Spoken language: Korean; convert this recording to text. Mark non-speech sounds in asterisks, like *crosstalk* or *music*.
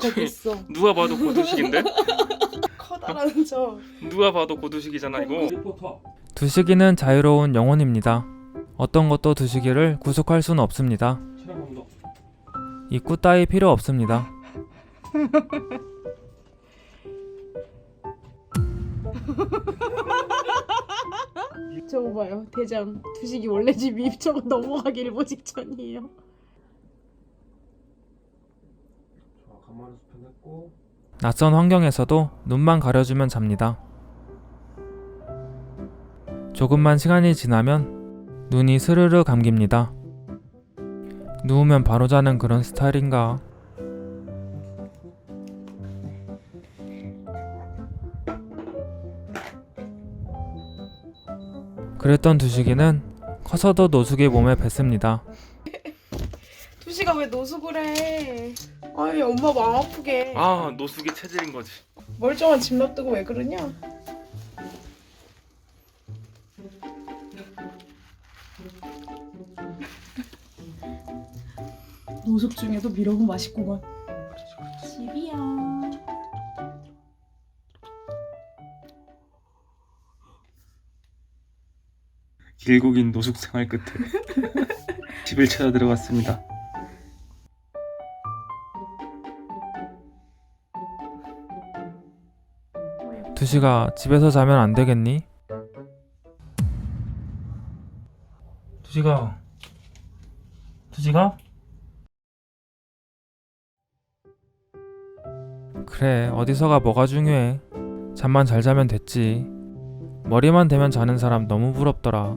거기 있어. 누가 봐도 고두식인데? *laughs* 커다란 저. 누가 봐도 고두식이잖아 이거. 두식이는 자유로운 영혼입니다. 어떤 것도 두식이를 구속할 수는 없습니다. 입구 따위 필요 없습니다. *laughs* 저거 봐요. 대장 두식이 원래 집이 저거 넘어가기 일보 직전이에요. 가마를 수편했고 낯선 환경에서도 눈만 가려주면 잡니다. 조금만 시간이 지나면 눈이 스르르 감깁니다. 누우면 바로 자는 그런 스타일인가? 그랬던 두식이는 커서도 노숙의 몸에 뱄습니다. 두식아 왜 노숙을 해? 아이 엄마 마음 아프게. 아 노숙이 체질인 거지. 멀쩡한 집 놔두고 왜 그러냐? 노숙 중에도 미러은 맛있구만. 집이야. 길고 긴 노숙 생활 끝에 *laughs* 집을 찾아 들어갔습니다. 두식아 집에서 자면 안 되겠니? 두식아 두식아? 그래 어디서가 뭐가 중요해 잠만 잘 자면 됐지 머리만 대면 자는 사람 너무 부럽더라